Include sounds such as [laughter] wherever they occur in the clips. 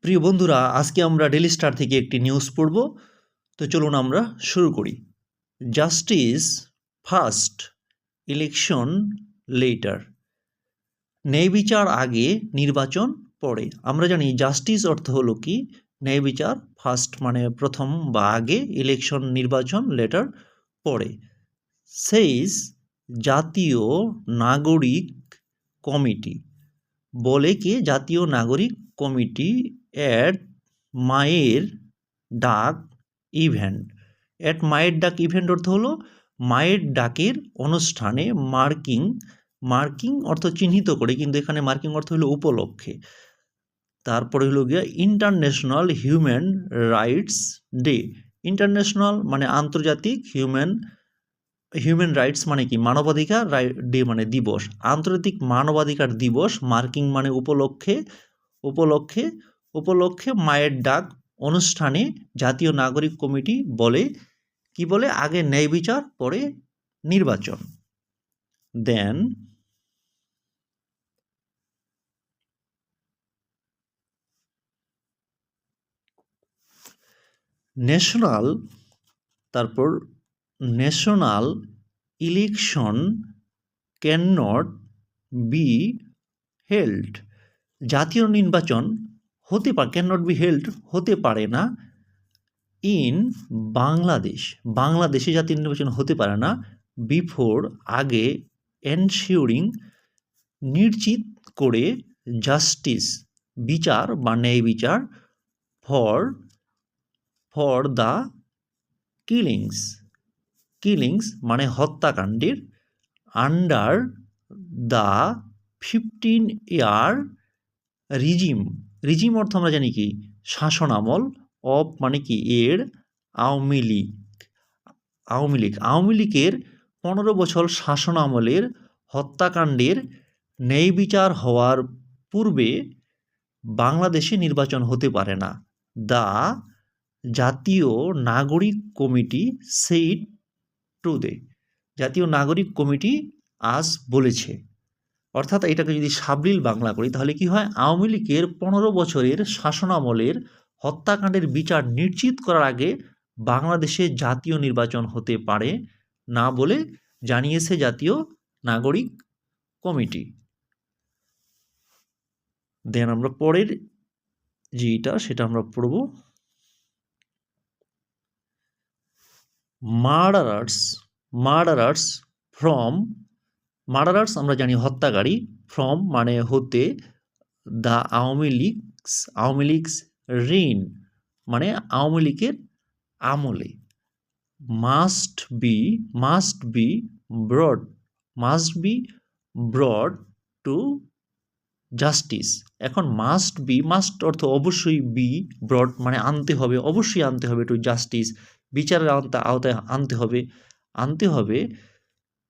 প্রিয় বন্ধুরা, আজকে আমরা ডেলি স্টার থেকে একটি নিউজ পড়ব। তো চলুন আমরা শুরু করি। জাস্টিস ফার্স্ট ইলেকশন লেটার ন্যায় বিচার আগে, নির্বাচন পরে। আমরা জানি জাস্টিস অর্থ হলো কি? ন্যায় বিচার ফার্স্ট মানে প্রথম বা আগে ইলেকশন নির্বাচন লেটার পরে। সেইস জাতীয় নাগরিক কমিটি। বলে কি? জাতীয় নাগরিক কমিটি অ্যাট মায়ের ডাক ইভেন্ট অ্যাট মায়ের ডাক ইভেন্ট অর্থ হলো মায়ের ডাকের অনুষ্ঠানে মার্কিং মার্কিং অর্থ চিহ্নিত করে, কিন্তু এখানে মার্কিং অর্থ হলো উপলক্ষে। তারপরে হলো গিয়া international human rights day international মানে আন্তর্জাতিক হিউম্যান হিউম্যান রাইটস মানে কি? মানবাধিকার ডে মানে দিবস। আন্তর্জাতিক মানবাধিকার দিবস মার্কিং মানে উপলক্ষে উপলক্ষে উপলক্ষে মায়ের ডাক অনুষ্ঠানে জাতীয় নাগরিক কমিটি বলে, কি বলে? আগে ন্যায় বিচার, পরে নির্বাচন। দেন ন্যাশনাল তারপর national election can not be held জাতীয় নির্বাচন হতে পারে ক্যান নট বি হেল্ড হতে পারে না ইন বাংলাদেশ। বাংলাদেশে জাতীয় নির্বাচন হতে পারে না বিফোর আগে এনশিওরিং নিশ্চিত করে জাস্টিস বিচার বা ন্যায় বিচার for for the killings killings মানে হত্যাকাণ্ডের under the fifteen year regime regime অর্থ আমরা জানি কি? শাসন আমল অফ মানে কি? এর আওয়ামী লীগ। আওয়ামী লীগ। আওয়ামী লীগের পনেরো বছর শাসন আমলের হত্যাকাণ্ডের ন্যায় বিচার হওয়ার পূর্বে বাংলাদেশে নির্বাচন হতে পারে না। দা জাতীয় নাগরিক কমিটি সেইট টুডে। জাতীয় নাগরিক কমিটি আজ বলেছে। অর্থাৎ এটাকে যদি সাবলীল বাংলা করি, তাহলে কি হয়? আওয়ামী লীগের পনেরো বছরের শাসনামলের হত্যাকাণ্ডের বিচার নিশ্চিত করার আগে বাংলাদেশে জাতীয় নির্বাচন হতে পারে না বলে জানিয়েছে জাতীয় নাগরিক কমিটি। দেন আমরা পরের যেটা সেটা আমরা পড়ব। মার্ডারার্স মার্ডারার্স ফ্রম মার্ডারার্স আমরা জানি হত্যাকারী ফ্রম মানে হতে দ্য আওয়ামী লীগস আওয়ামী লীগস ঋণ মানে আওয়ামী লীগের আমলে। Must be must be brought must be brought to justice এখন মাস্ট বি মাস্ট অর্থ অবশ্যই বি ব্রড মানে আনতে হবে, অবশ্যই আনতে হবে টু জাস্টিস বিচারের আওতা আওতায় আনতে হবে। আনতে হবে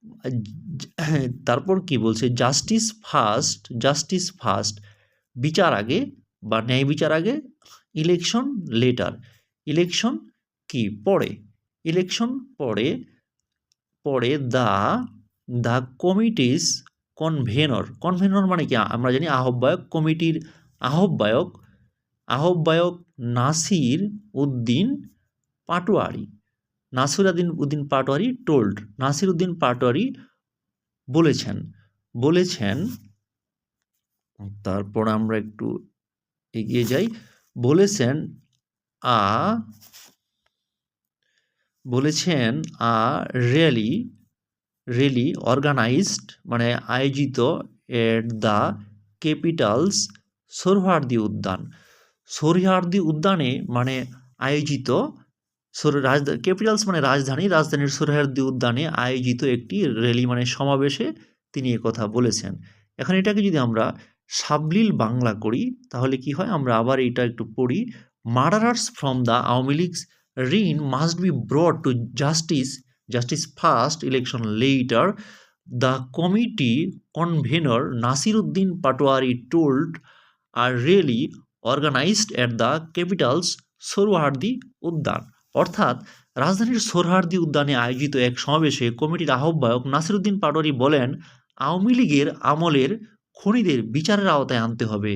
[clears throat] তারপর কি বলছে? জাস্টিস ফার্স্ট জাস্টিস ফার্স্ট বিচার আগে বা ন্যায় বিচার আগে ইলেকশন লেটার ইলেকশন কি? পরে। ইলেকশন পরে পরে the the committees convener convener মানে কি? আমরা জানি আহ্বায়ক কমিটির আহ্বায়ক আহ্বায়ক নাসির উদ্দিন পাটোয়ারি। নাসিরুদ্দিন উদ্দিন পাটোয়ারি টোল্ড নাসির উদ্দিন পাটোয়ারি বলেছেন বলেছেন, তারপর আমরা একটু এগিয়ে যাই, বলেছেন আ বলেছেন আ র্যালি র্যালি অর্গানাইজড মানে আয়োজিত এট দ্য ক্যাপিটালস সোরহার্দি উদ্যান। সোরহার্দি উদ্যানে মানে আয়োজিত রাজধানী ক্যাপিটালস মানে রাজধানী। রাজধানীর সোহরাওয়ার্দী উদ্যানে আয়োজিত একটি র্যালি মানে সমাবেশে তিনি কথা বলেছেন। এখন এটাকে যদি আমরা সাবলীল বাংলা করি, তাহলে কি হয়? আমরা আবার এটা একটু পড়ি। Murderers from the Awami League's ঋণ must be brought to justice justice first election later the committee convenor Nasir Uddin Patwari told R rally organised at the capital's Suhrawardy Udyan অর্থাৎ রাজধানীর সোরহার্দি উদ্যানে আয়োজিত এক সমাবেশে কমিটির আহ্বায়ক নাসিরুদ্দিন পাটোয়ারি বলেন, আওয়ামী লীগের আমলের খনিদের বিচারের আওতায় আনতে হবে।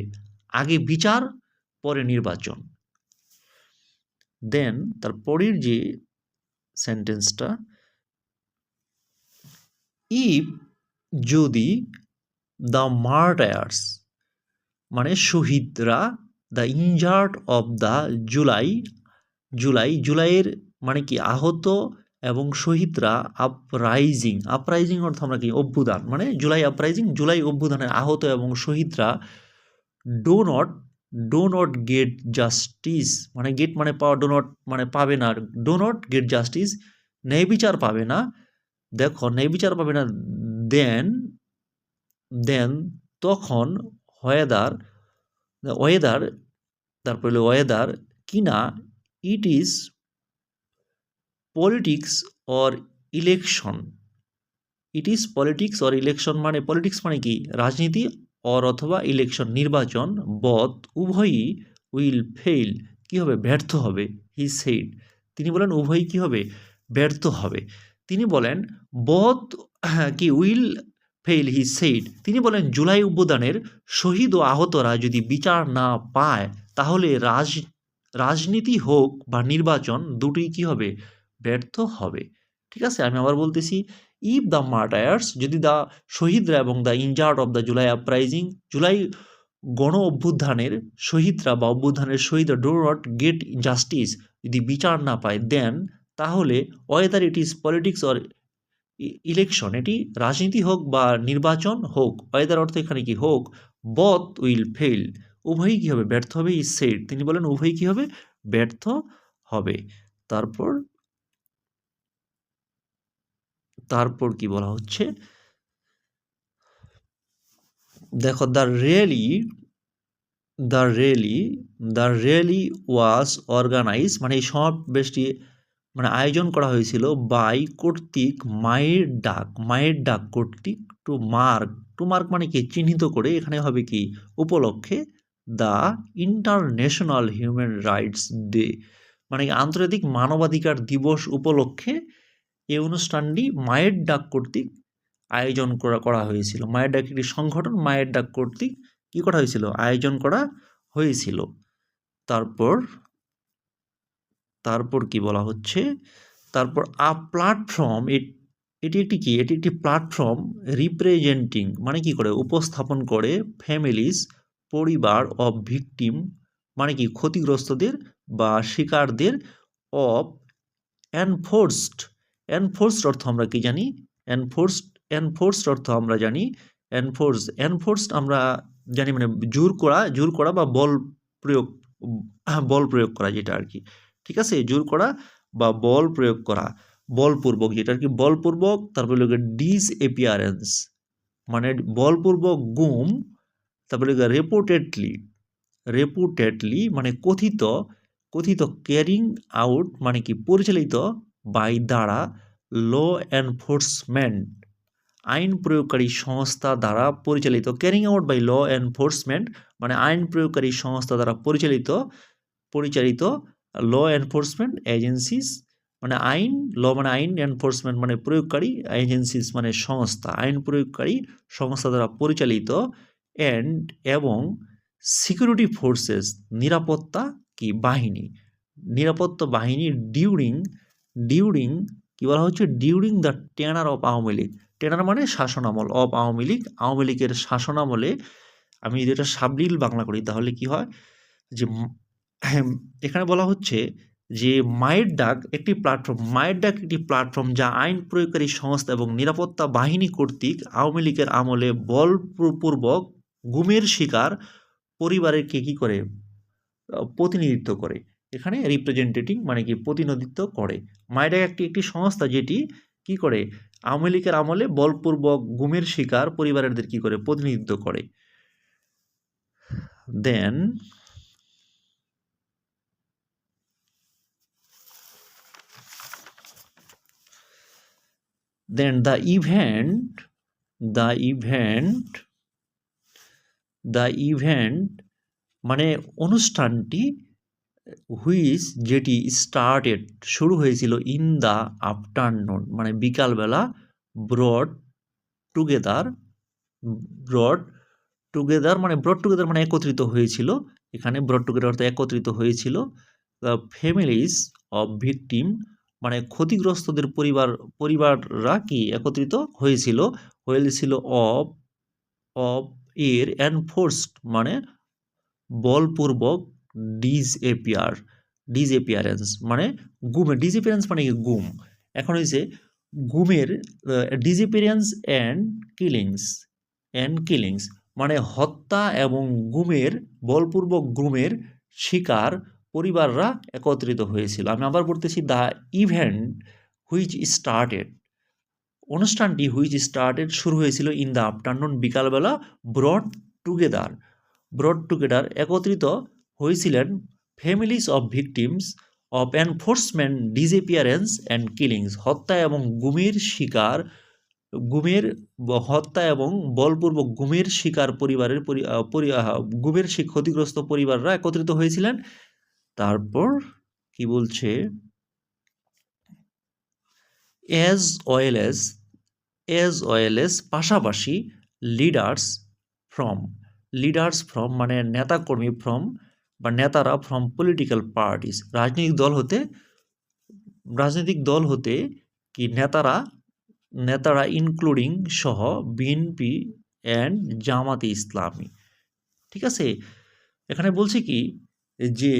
আগে বিচার, পরে নির্বাচন। দেন তার পরের যে সেন্টেন্সটা, ইফ যদি দ্য মার্টায়ার্স মানে শহীদরা the injured of the July July, জুলাইয়ের মানে কি আহত এবং শহীদরা আপরাইজিং আপরাইজিং অর্থ আমরা কি অভ্যুদান মানে জুলাই আপরাইজিং জুলাই অভ্যুদানের আহত এবং শহীদরা do not do not get justice মানে গেট মানে পাওয়া ডো নট মানে পাবে না ডো নট গেট জাস্টিস ন্যায় বিচার পাবে না, দেখো ন্যায় বিচার পাবে না দেন দেন তখন ওয়েদার ওয়েদার তারপরে ওয়েদার কিনা it is politics or election it is politics or election মানে পলিটিক্স মানে কি? রাজনীতি অর অথবা ইলেকশন নির্বাচন বধ উভয়ই উইল ফেইল কি হবে? ব্যর্থ হবে হি সেইড তিনি বলেন, উভয়ই কি হবে? ব্যর্থ হবে। তিনি বলেন বধ কি উইল ফেইল হি সেইড তিনি বলেন, জুলাই উদ্বোধনের শহীদ ও আহতরা যদি বিচার না পায়, তাহলে রাজ রাজনীতি হোক বা নির্বাচন, দুটোই কি হবে? ব্যর্থ হবে। ঠিক আছে? আমি আবার বলতেছি ইফ দ্য মার্টায়ার্স যদি দ্য শহীদরা এবং the injured of the July uprising July গণ অভ্যুত্থানের শহীদরা বা অভ্যুত্থানের শহীদ ডো নট গেট জাস্টিস যদি বিচার না পায় দেন তাহলে whether it is politics or election এটি রাজনীতি হোক বা নির্বাচন হোক ওয়েদার অর্থ এখানে কি হোক বথ উইল ফেল উভয়ই কী হবে? ব্যর্থ হবে ইজ সেড তিনি বলেন, উভয়ই কী হবে? ব্যর্থ হবে। তারপর তারপর কি বলা হচ্ছে? দেখো, the rally the rally the rally was organise মানে এই সমাবেশটি মানে আয়োজন করা হয়েছিল বাই কর্তৃক মায়ের ডাক। মায়ের ডাক কর্তৃক, টু মার্ক। টু মার্ক মানে কি? চিহ্নিত করে। এখানে হবে কি? উপলক্ষে the international human rights day মানে আন্তর্জাতিক মানবাধিকার দিবস উপলক্ষে এই অনুষ্ঠানটি মায়ের ডাক কর্তৃক আয়োজন করা করা হয়েছিল। মায়ের ডাক একটি সংগঠন মায়ের ডাক কর্তৃক কী করা হয়েছিল? আয়োজন করা হয়েছিল। তারপর তারপর কি বলা হচ্ছে? তারপর আ প্ল্যাটফর্ম এটি একটি কি? এটি একটি প্ল্যাটফর্ম রিপ্রেজেন্টিং মানে কি করে? উপস্থাপন করে ফ্যামিলিজ পরিবার অফ ভিকটিম মানে কি? ক্ষতিগ্রস্তদের বা শিকারদের অফ এনফোর্সড এনফোর্সড অর্থ আমরা কি জানি? এনফোর্সড এনফোর্সড অর্থ আমরা জানি। এনফোর্স এনফোর্সড আমরা জানি মানে জোর করা জোর করা বা বল প্রয়োগ বল প্রয়োগ করা যেটা আর কি। ঠিক আছে? জোর করা বা বল প্রয়োগ করা, বলপূর্বক যেটা আর কি বলপূর্বক, তারপরে লোকের ডিস এপিয়ারেন্স মানে বলপূর্বক গুম তারপরে রেপুটেডলি রেপুটেডলি মানে কথিত কথিত ক্যারিং আউট মানে কি? পরিচালিত বাই দ্বারা ল এনফোর্সমেন্ট আইন প্রয়োগকারী সংস্থা দ্বারা পরিচালিত carrying out by law enforcement মানে আইন প্রয়োগকারী সংস্থা দ্বারা পরিচালিত পরিচালিত ল এনফোর্সমেন্ট এজেন্সিস মানে আইন ল মানে আইন এনফোর্সমেন্ট মানে প্রয়োগকারী এজেন্সিস মানে সংস্থা, আইন প্রয়োগকারী সংস্থা দ্বারা পরিচালিত অ্যান্ড এবং সিকিউরিটি ফোর্সেস নিরাপত্তা কি? বাহিনী। নিরাপত্তা বাহিনী ডিউরিং ডিউরিং কী বলা হচ্ছে? During the tenure of Awami League. Tenure মানে শাসনামল অফ আওয়ামী লীগ। আওয়ামী লীগের শাসনামলে আমি যদি এটা সাবলীল বাংলা করি, তাহলে কি হয়? যে এখানে বলা হচ্ছে যে মায়ের ডাক একটি প্ল্যাটফর্ম মায়ের ডাক একটি প্ল্যাটফর্ম যা আইন প্রয়োগকারী সংস্থা এবং নিরাপত্তা বাহিনী কর্তৃক আওয়ামী লীগের আমলে বলপূর্বক গুমের শিকার পরিবারেরকে কী করে? প্রতিনিধিত্ব করে। এখানে রিপ্রেজেন্টেটিভ মানে কি প্রতিনিধিত্ব করে। মায়ের একটি একটি সংস্থা যেটি কি করে? আওয়ামী লীগের আমলে বলপূর্বক গুমের শিকার পরিবারদের কি করে প্রতিনিধিত্ব করে। Then then the event the event the event মানে অনুষ্ঠানটি হুইচ যেটি স্টার্টেড শুরু হয়েছিল ইন দ্য আফটারনুন মানে বিকালবেলা ব্রড টুগেদার ব্রড টুগেদার মানে ব্রড টুগেদার মানে একত্রিত হয়েছিল, এখানে ব্রড টুগেদার অর্থ একত্রিত হয়েছিল দ্য ফ্যামিলিজ অফ ভিকটিম মানে ক্ষতিগ্রস্তদের পরিবার, পরিবাররা কি একত্রিত হয়েছিল হয়েছিল অফ অফ এর এনফোর্সড মানে বলপূর্বক ডিজ এপিয়ার ডিজ এপিয়ারেন্স মানে গুমে ডিজ এপিয়ারেন্স মানে কি গুম? এখন হয়েছে গুমের disappearance and killings and killings মানে হত্যা এবং গুমের, বলপূর্বক গুমের শিকার পরিবাররা একত্রিত হয়েছিল। আমি আবার বলতেছি দ্য ইভেন্ট হুইচ স্টার্টেড অনুষ্ঠানটি হুইচ স্টার্টেড শুরু হয়েছিল ইন দ্য আফটারনুন বিকালবেলা ব্রড টুগেদার ব্রড টুগেদার একত্রিত হয়েছিলেন families of victims of enforcement disappearance and killings হত্যা এবং গুমের শিকার, গুমের হত্যা এবং বলপূর্বক গুমের শিকার পরিবারের গুমের ক্ষতিগ্রস্ত পরিবাররা একত্রিত হয়েছিলেন। তারপর কি বলছে? As well as as well as পাশাপাশি লিডার্স ফ্রম লিডার্স ফ্রম মানে নেতাকর্মী ফ্রম বা নেতারা ফ্রম পলিটিক্যাল পার্টিস রাজনৈতিক দল হতে, রাজনৈতিক দল হতে কি নেতারা নেতারা ইনক্লুডিং সহ বিএনপি অ্যান্ড জামাতে ইসলামী। ঠিক আছে? এখানে বলছে কি যে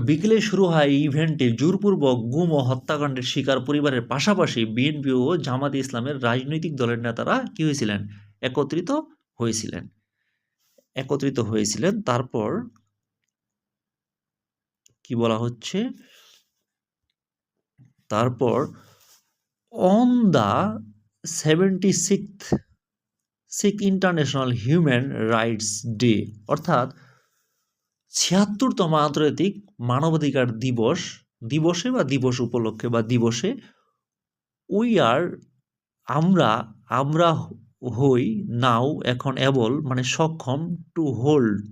বিকেলে শুরু হয় এই ইভেন্টে জোরপূর্বক গুম ও হত্যাকাণ্ডের শিকার পরিবারের পাশাপাশি বিএনপি ও জামাতে ইসলামের রাজনৈতিক দলের নেতারা কি হয়েছিলেন? একত্রিত হয়েছিলেন। একত্রিত হয়েছিলেন, তারপর কি বলা হচ্ছে? তারপর on the seventy six six international human rights day অর্থাৎ ছিয়াত্তরতম আন্তর্জাতিক মানবাধিকার দিবস, দিবসে বা দিবস উপলক্ষে বা দিবসে উই আর আমরা আমরা হই নাও এখন, এবল মানে সক্ষম টু হোল্ড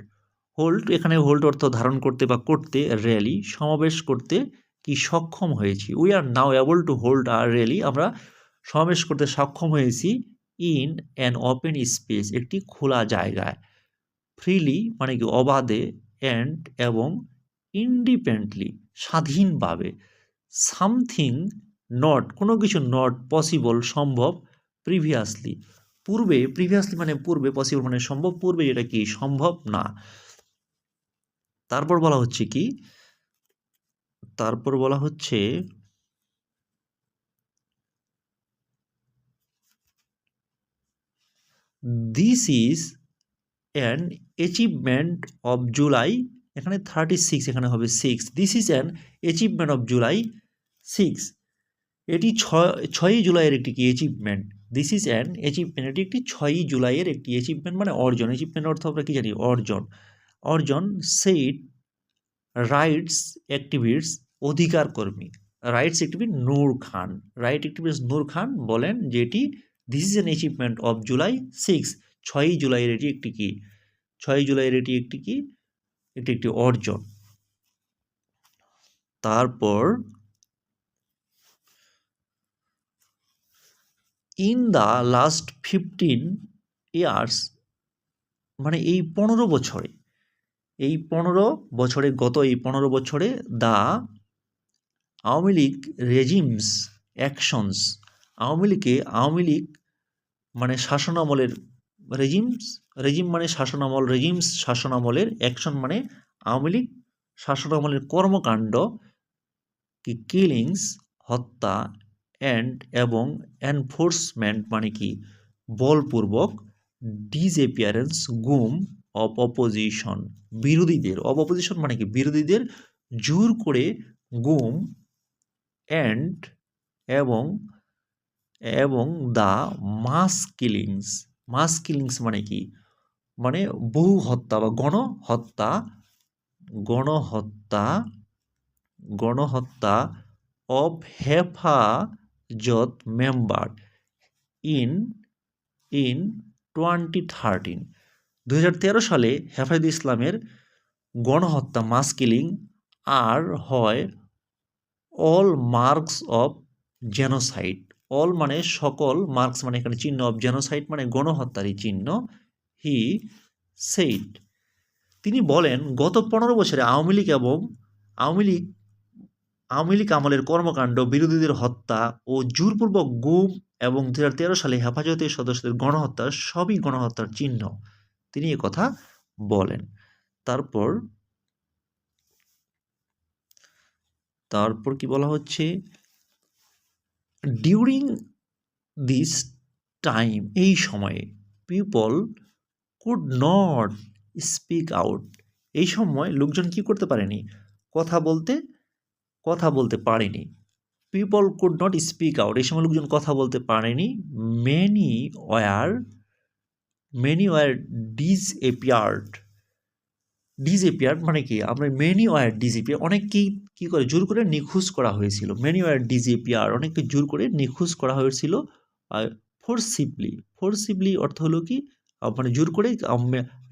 হোল্ড এখানে হোল্ড অর্থ ধারণ করতে বা করতে র্যালি সমাবেশ করতে কি সক্ষম হয়েছি। We are now able to hold a rally আমরা সমাবেশ করতে সক্ষম হয়েছি ইন অ্যান ওপেন স্পেস একটি খোলা জায়গায়। ফ্রিলি মানে কি অবাধে অ্যান্ড এবং ইন্ডিপেন্ডলি স্বাধীনভাবে সামথিং নট কোনো কিছু নট পসিবল সম্ভব প্রিভিয়াসলি পূর্বে প্রিভিয়াসলি মানে পূর্বে পসিবল মানে সম্ভব, পূর্বে যেটা কি সম্ভব না। তারপর বলা হচ্ছে কি? তারপর বলা হচ্ছে this is an achievement of July এখানে থার্টি সিক্স এখানে হবে six this is an achievement of July six এটি ছয়, ছয়ই জুলাইয়ের একটি কি? Achievement this is an achievement এটি একটি ছয়ই জুলাইয়ের একটি অ্যাচিভমেন্ট মানে অর্জন। অ্যাচিভমেন্ট অর্থ আমরা কি জানি? অর্জন। অর্জন সেইট রাইটস অ্যাক্টিভিস্ট অধিকার কর্মী। Rights activist Noor Khan right activist Noor Khan বলেন যে এটি this is an achievement of July six ছয়ই জুলাইয়ের এটি একটি কি? ছয়ই জুলাইয়ের এটি একটি কি? এটি একটি অর্জন। তারপর in the last fifteen years মানে এই পনেরো বছরে, এই পনেরো বছরে গত এই পনেরো বছরে the Awami League regime's actions Awami লীগে আওয়ামী লীগ মানে শাসনামলের রেজিমস রেজিম মানে শাসনামল রেজিমস শাসনামলের অ্যাকশন মানে আওয়ামী লীগ শাসনামলের কর্মকাণ্ড, কি কিলিংস হত্যা অ্যান্ড এবং এনফোর্সমেন্ট মানে কি? বলপূর্বক ডিজএপিয়ারেন্স গুম অফ অপোজিশন বিরোধীদের অব অপোজিশন মানে কি? বিরোধীদের জোর করে গুম অ্যান্ড এবং এবং the mass killings mass killings মানে কি? মানে বহু হত্যা বা গণহত্যা গণহত্যা গণহত্যা of হেফা Hefazat member in in twenty thirteen দু হাজার তেরো সালে হেফাজত ইসলামের গণহত্যা মাস কিলিং আর হয় all marks of genocide all মানে সকল, মার্কস মানে এখানে চিহ্ন অফ জেনোসাইড মানে গণহত্যারই চিহ্ন হি সেইট তিনি বলেন, গত পনেরো বছরে আওয়ামী লীগ এবং আওয়ামী লীগ আওয়ামী লীগ আমলের কর্মকাণ্ড, বিরোধীদের হত্যা ও জোরপূর্বক গুম এবং দু হাজার তেরো সালে হেফাজতের সদস্যদের গণহত্যা সবই গণহত্যার চিহ্ন। তিনি কথা বলেন। তারপর তারপর কি বলা হচ্ছে? ডিউরিং দিস টাইম এই সময়ে people could not speak out এই সময় লোকজন কি করতে পারেনি? কথা বলতে কথা বলতে পারেনি। People could not speak out এই সময় লোকজন কথা বলতে পারেনি। Many were many were disappeared disappeared মানে কি, আমরা মেনি ওয়ার ডিজ এপিয়ার অনেককেই কী করে, জোর করে নিখোঁজ করা হয়েছিল। মেনি ওয়ার ডিজ এপিয়ার অনেককে জোর করে নিখোঁজ করা হয়েছিল ফোর্সিবলি ফোর্সিবলি অর্থ হলো কি মানে জোর করে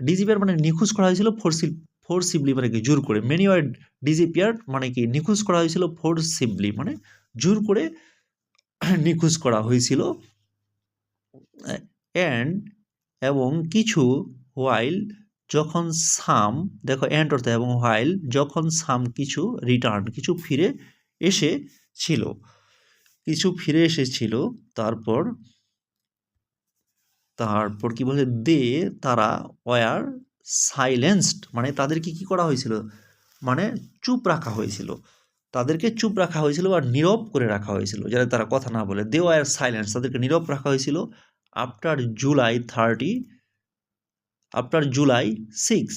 ডিজিপিয়ার মানে নিখোঁজ করা হয়েছিল ফোর্সি ফোর্সিবলি মানে কি, জোর করে। মেনি ওয়ার ডিজিপিয়ার মানে কি, নিখোঁজ করা হয়েছিল ফোর্সিবলি মানে জোর করে [clears throat] নিখোঁজ করা হয়েছিল। অ্যান্ড এবং কিছু হোয়াইল যখন সাম, দেখো অ্যান্ড অর্থ এবং হোয়াইল যখন সাম কিছু রিটার্ন কিছু ফিরে এসেছিল কিছু ফিরে এসেছিল তারপর তারপর কি বলছে দে, তারা ওয়ার সাইলেন্সড মানে তাদেরকে কি করা হয়েছিল? মানে চুপ রাখা হয়েছিল, তাদেরকে চুপ রাখা হয়েছিল বা নীরব করে রাখা হয়েছিল, যাতে তারা কথা না বলে। দে ওয়ার সাইলেন্স তাদেরকে নীরব রাখা হয়েছিল after July thirty after July six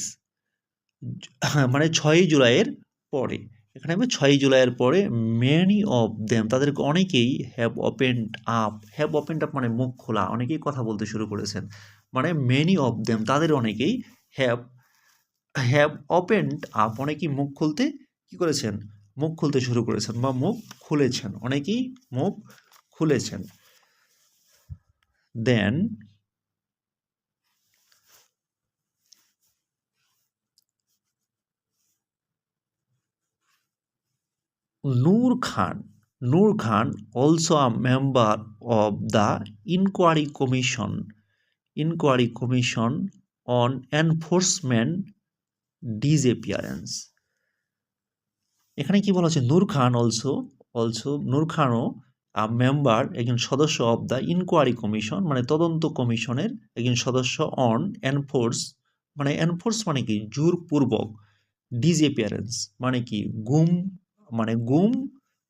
মানে ছয়ই জুলাইয়ের পরে। এখানে আমি ছয়ই জুলাইয়ের পরে মেনি অফ দেম তাদেরকে অনেকেই have opened up have opened up মানে মুখ খোলা, অনেকেই কথা বলতে শুরু করেছেন। মানে মেনি অফ দেম তাদের অনেকেই হ্যাভ হ্যাভ ওপেন্ড আপ অনেকেই মুখ খুলতে কি করেছেন? মুখ খুলতে শুরু করেছেন বা মুখ খুলেছেন। অনেকেই মুখ খুলেছেন। Then Noor Khan. Noor Khan, also a member of the inquiry commission Inquiry Commission on Enforcement Disappearance. এখানে কি বলা হচ্ছে নূর খান অলসো অলসো নূর খানও আ মেম্বার একজন সদস্য অব দ্য ইনকোয়ারি কমিশন মানে তদন্ত কমিশনের একজন সদস্য অন এনফোর্স মানে এনফোর্স মানে কি জোরপূর্বক ডিজেপিয়ারেন্স মানে কি গুম মানে গুম,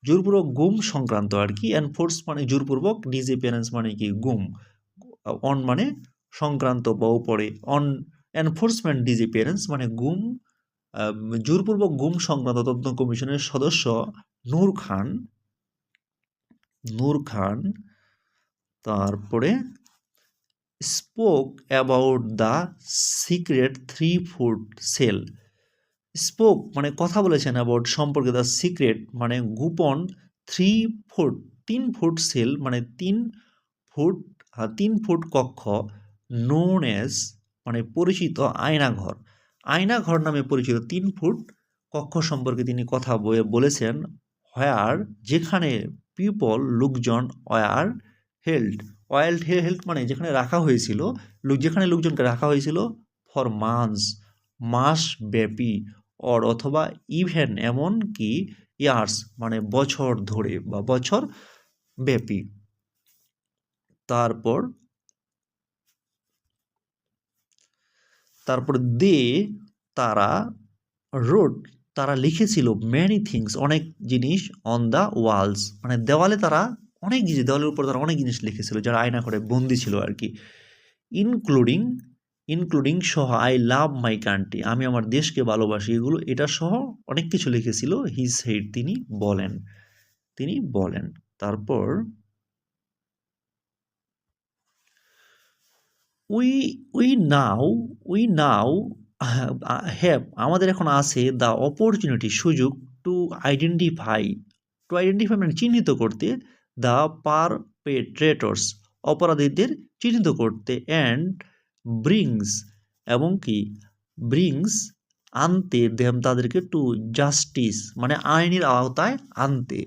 জোরপূর্বক গুম সংক্রান্ত আর কি এনফোর্স মানে জোরপূর্বক ডিজেপিয়ারেন্স মানে কি, গুম। অন মানে সংক্রান্ত বা উপরে অন এনফোর্সমেন্ট ডিজি ডিজেপিয়ারেন্স মানে গুম জোরপূর্বক গুম সংক্রান্ত তদন্ত কমিশনের সদস্য নূর খান নূর খান, তারপরে spoke about the secret three foot cell spoke মানে কথা বলেছেন অ্যাবাউট সম্পর্কে দ্য সিক্রেট মানে গোপন থ্রি ফুট তিন ফুট সেল মানে তিন ফুট আহ, তিন ফুট কক্ষ নোন এস মানে পরিচিত আয়নাঘর। আয়নাঘর নামে পরিচিত তিন ফুট কক্ষ সম্পর্কে তিনি কথা বলে বলেছেন হোয়ার যেখানে পিপল লোকজন ওয়ার হেল্ড ওয়াইল্ড হেল্ড মানে যেখানে রাখা হয়েছিল লোক যেখানে লোকজনকে রাখা হয়েছিল ফর মান্থস মাস ব্যাপী অর অথবা ইভেন এমন কি ইয়ার্স মানে বছর ধরে বা বছর ব্যাপী। তারপর তারপর দে, তারা রোড তারা লিখেছিল ম্যানি থিংস অনেক জিনিস অন দ্য ওয়ালস মানে দেওয়ালে তারা অনেক জিনিস, দেওয়ালের উপর তারা অনেক জিনিস লিখেছিল, যারা আয়না করে বন্দি ছিল আর কি ইনক্লুডিং ইনক্লুডিং সহ আই লাভ মাই কান্ট্রি আমি আমার দেশকে ভালোবাসি, এগুলো, এটা সহ অনেক কিছু লিখেছিল। হি সেইড তিনি বলেন তিনি বলেন। তারপর we we now we now have আমাদের এখন আছে দ্য অপরচুনিটি সুযোগ টু আইডেন্টিফাই টু আইডেন্টিফাই মানে চিহ্নিত করতে দ্য পার পারপেট্রেটর্স অপরাধীদের চিহ্নিত করতে অ্যান্ড ব্রিংস এবং কি? ব্রিংস আনতে দেম তাদেরকে টু জাস্টিস মানে আইনের আওতায় আনতে।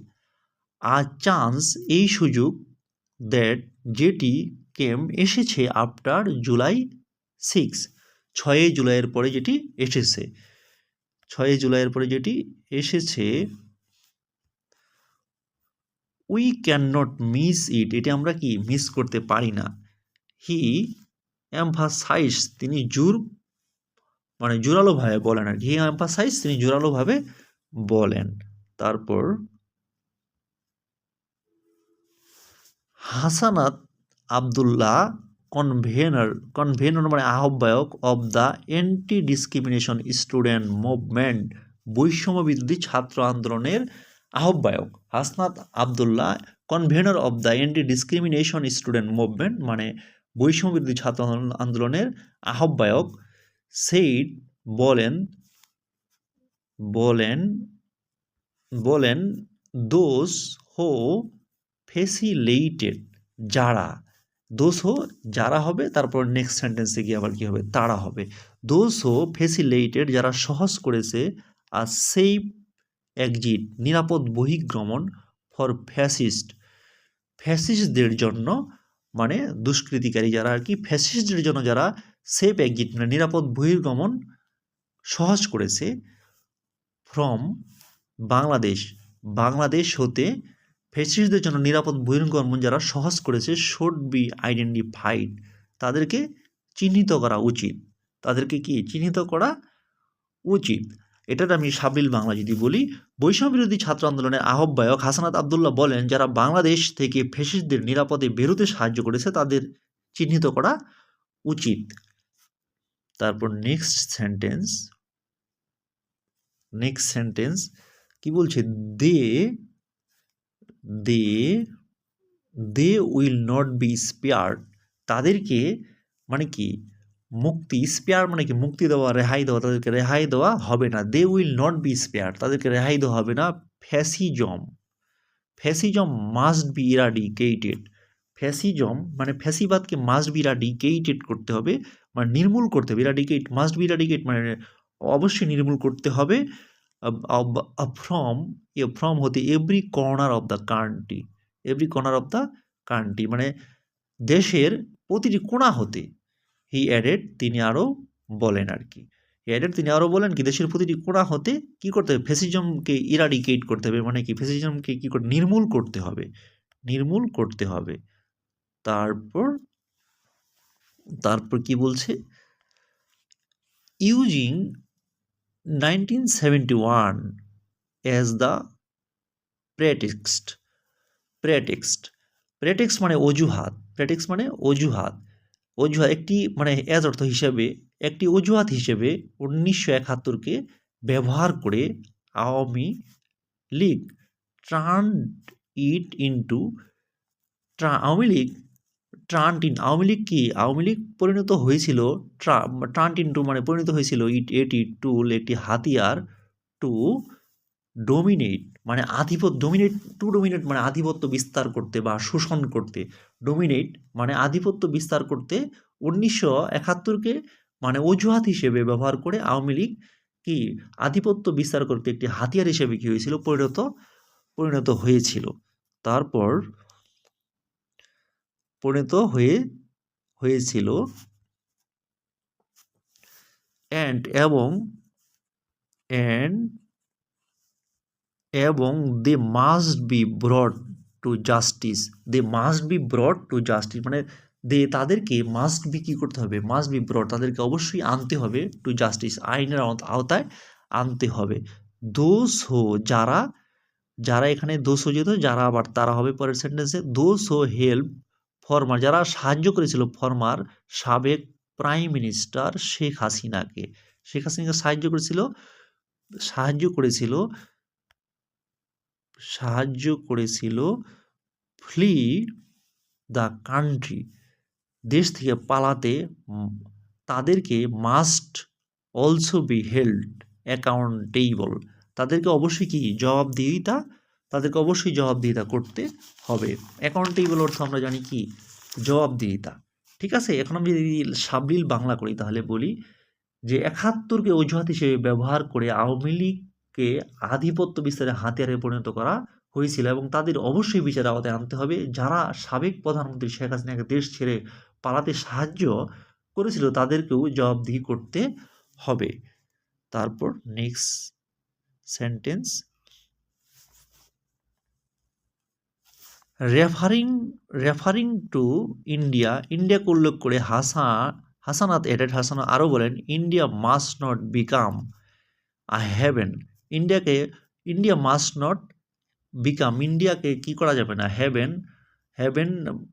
আ চান্স এই সুযোগ দ্যাট যেটি কেম এসেছে আফটার জুলাই সিক্স ছয়ই জুলাইয়ের পরে যেটি এসেছে। ছয়ই জুলাইয়ের পরে যেটি এসেছে we can not miss it এটি আমরা কি মিস করতে পারি না। হি এমফাসাইজ, তিনি জোর মানে জোরালোভাবে বলেন আর কি। হি এমফাসাইজ তিনি জোরালোভাবে বলেন। তারপর হাসানাত আবদুল্লাহ কনভেনর কনভেনর মানে আহ্বায়ক of the anti discrimination student movement বৈষম্য বিরোধী ছাত্র আন্দোলনের আহ্বায়ক। Hasnat Abdullah convener of the anti discrimination student movement মানে বৈষম্য বিরোধী ছাত্র আন্দোলনের আহ্বায়ক সেইড বলেন বলেন বলেন, দোষ হো ফেসিলেটেড যারা, দোষ হো যারা হবে, তারপর নেক্সট সেন্টেন্সে গিয়ে আবার কী হবে, তারা হবে। দোষ হো ফেসিলেটেড যারা সহজ করেছে, আর সেফ এক্সিট নিরাপদ বহির্গমন ফর ফ্যাসিস্ট, ফ্যাসিস্টদের জন্য মানে দুষ্কৃতিকারী যারা আর কি ফ্যাসিস্টদের জন্য যারা সেফ এক্সিট মানে নিরাপদ বহির্গমন সহজ করেছে ফ্রম বাংলাদেশ। বাংলাদেশ হতে ফ্যাসিস্টদের জন্য নিরাপদ বহির্গমন যারা সহজ করেছে শুড বি আইডেন্টিফাইড তাদেরকে চিহ্নিত করা উচিত। তাদেরকে কি? চিহ্নিত করা উচিত। এটার আমি সাবিল বাংলা যদি বলি, বৈষম্য বিরোধী ছাত্র আন্দোলনের আহ্বায়ক হাসানাত আবদুল্লাহ বলেন, যারা বাংলাদেশ থেকে ফ্যাসিস্টদের নিরাপদে বেরোতে সাহায্য করেছে, তাদের চিহ্নিত করা উচিত। তারপর নেক্সট সেন্টেন্স নেক্সট সেন্টেন্স কি বলছে? They they they will not be spared. তাদেরকে মানে কি? মুক্তি স্পেয়ার মানে কি? মুক্তি দেওয়া, রেহাই দেওয়া, তাদেরকে রেহাই দেওয়া হবে না। They will not be spare তাদেরকে রেহাই দেওয়া হবে না। Fascism. Fascism must be eradicated fascism মানে ফ্যাসিবাদকে মাস্ট বি ইরাডিকেটেড করতে হবে মানে নির্মূল করতে হবে। ইরাডিকেট মাস্ট বি ইরাডিকেট মানে অবশ্যই নির্মূল করতে হবে। ফ্রম এ ফ্রম হতে every corner of the country every corner of the country মানে দেশের প্রতিটি কোণা হতে। হি অ্যাডেড তিনি আরও বলেন আর কি অ্যাডেড তিনি আরও বলেন কি, দেশের প্রতিটি কোণা হতে কী করতে হবে? ফেসিজমকে ইরাডিকেট করতে হবে। মানে কি? ফেসিজমকে কী করতে নির্মূল করতে হবে। নির্মূল করতে হবে। তারপর তারপর কি বলছে? Using nineteen seventy one as the pretext pretext pretext মানে অজুহাত প্রেটেক্সট মানে অজুহাত। অজুহাত একটি মানে এজ অর্থ হিসেবে, একটি অজুহাত হিসেবে উনিশশো একাত্তরকে ব্যবহার করে Awami League turn it into Awami League turned in Awami League কি? আওয়ামী লীগ পরিণত হয়েছিল ট্রা ট্রান্ট ইন্টু মানে পরিণত হয়েছিল ইট এটি টুল একটি হাতিয়ার টু ডোমিনেট মানে আধিপত্য ডোমিনেট টু ডোমিনেট মানে আধিপত্য বিস্তার করতে বা শোষণ করতে ডোমিনেট মানে আধিপত্য বিস্তার করতে উনিশশো একাত্তরকে মানে অজুহাত হিসেবে ব্যবহার করে আওয়ামী লীগ কি আধিপত্য বিস্তার করতে একটি হাতিয়ার হিসেবে কি হয়েছিল? পরিণত পরিণত হয়েছিল। তারপর পরিণত হয়ে, হয়েছিল অ্যান্ড এবং অ্যান্ড এবং they must be brought to justice they must be brought to justice মানে দে তাদেরকে মাস্ট বি কী করতে হবে? মাস্ট বি ব্রড তাদেরকে অবশ্যই আনতে হবে টু জাস্টিস আইনের আওতায় আনতে হবে। দোষ হো যারা যারা এখানে দোষ হো যেত যারা আবার তারা হবে পরের সেন্টেন্সে দোষ হো হেল্প ফরমার যারা সাহায্য করেছিল ফরমার সাবেক প্রাইম মিনিস্টার শেখ হাসিনাকে। শেখ হাসিনাকে সাহায্য করেছিল সাহায্য করেছিল সাহায্য করেছিল ফ্লি দ্য কান্ট্রি। দেশ থেকে পালাতে তাদেরকে must also be held accountable. তাদেরকে অবশ্যই কি জবাবদিহিতা? তাদেরকে অবশ্যই জবাবদিহিতা করতে হবে। অ্যাকাউন্টেবল অর্থ আমরা জানি কি? জবাবদিহিতা। ঠিক আছে? এখন আমি যদি সাবলীল বাংলা করি তাহলে বলি যে একাত্তরকে অজুহাত হিসেবে ব্যবহার করে আওয়ামী লীগকে আধিপত্য বিস্তারে হাতিয়ারে পরিণত করা হয়েছিল এবং তাদের অবশ্যই বিচার আওতায় আনতে হবে। যারা সাবেক প্রধানমন্ত্রী শেখ হাসিনাকে দেশ ছেড়ে পালাতে সাহায্য করেছিল, তাদেরকেও জবাবদিহি করতে হবে। তারপর next sentence referring referring to India ইন্ডিয়াকে উল্লেখ করে হাসা, হাসানাত, এডেড হাসানা আরও বলেন India must not become a haven ইন্ডিয়াকে ইন্ডিয়া মাস্ট নট বিকাম ইন্ডিয়াকে কি করা যাবে না? হ্যাভেন হ্যাভেন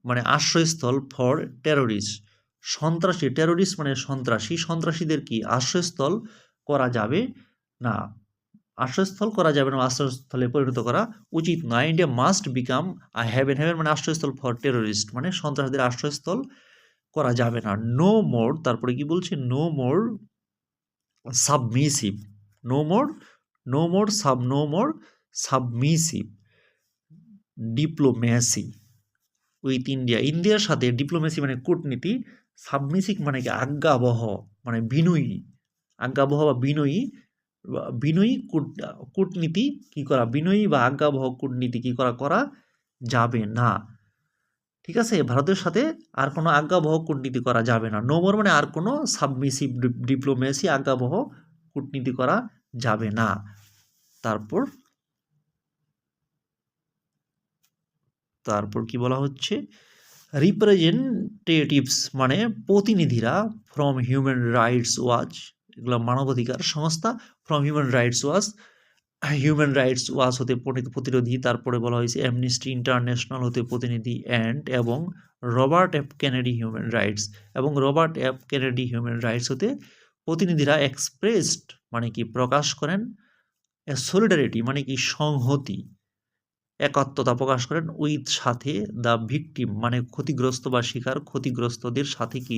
মানে আশ্রয়স্থল ফর টেরোরিস্ট সন্ত্রাসী টেরোরিস্ট মানে সন্ত্রাসী। সন্ত্রাসীদের কি? আশ্রয়স্থল করা যাবে না। আশ্রয়স্থল করা যাবে না, আশ্রয়স্থলে পরিণত করা উচিত নয় India must become a haven haven মানে আশ্রয়স্থল ফর টেরোরিস্ট মানে সন্ত্রাসীদের আশ্রয়স্থল করা যাবে না। নো মোর তারপরে কি বলছে? No more submissive no more no more sub no more submissive diplomacy with India ইন্ডিয়ার সাথে ডিপ্লোমেসি মানে কূটনীতি সাবমিসিভ মানে কি আজ্ঞাবহ মানে বিনয়ী। আজ্ঞাবহ বা বিনয়ী বিনয়ী কূট- কূটনীতি কি করা? বিনয়ী বা আজ্ঞাবহ কূটনীতি কি করা? করা যাবে না। ঠিক আছে? ভারতের সাথে আর কোনো আজ্ঞাবহ কূটনীতি করা যাবে না। নোমর মানে আর কোনো সাবমিসিভ ডিপ্লোমেসি আজ্ঞাবহ কূটনীতি করা যাবে না। তারপর তারপর কি বলা হচ্ছে? রিপ্রেজেন্টেটিভস মানে প্রতিনিধিরা ফ্রম হিউম্যান রাইটস ওয়াচ এগুলো মানবাধিকার সংস্থা from human rights watch human rights watch হতে প্রতিরোধী তারপরে বলা হয়েছে অ্যামনিস্টি ইন্টারন্যাশনাল হতে প্রতিনিধি অ্যান্ড এবং Robert F Kennedy human rights এবং Robert F Kennedy human rights হতে প্রতিনিধিরা এক্সপ্রেসড মানে কি প্রকাশ করেন? সলিডারিটি মানে কি সংহতি। একাত্মতা প্রকাশ করেন উইথ সাথে দ্য ভিকটিম মানে ক্ষতিগ্রস্ত বা শিকার ক্ষতিগ্রস্তদের সাথে কি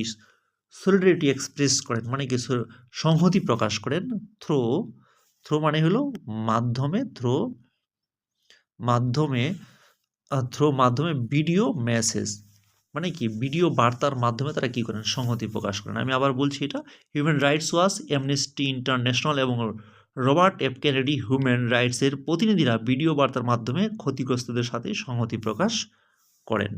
সলিডারিটি এক্সপ্রেস করেন? মানে কি সংহতি প্রকাশ করেন। থ্রো থ্রো মানে হলো মাধ্যমে থ্রো মাধ্যমে থ্রো মাধ্যমে ভিডিও মেসেজ মানে কি, ভিডিও বার্তার মাধ্যমে তারা কি করেন? সংহতি প্রকাশ করেন। আমি আবার বলছি এটা human rights watch amnesty international এবং রবার্ট এফ কেনেডি হিউম্যান রাইটসের প্রতিনিধিরা ভিডিও বার্তার মাধ্যমে ক্ষতিগ্রস্তদের সাথে সংহতি প্রকাশ করেন।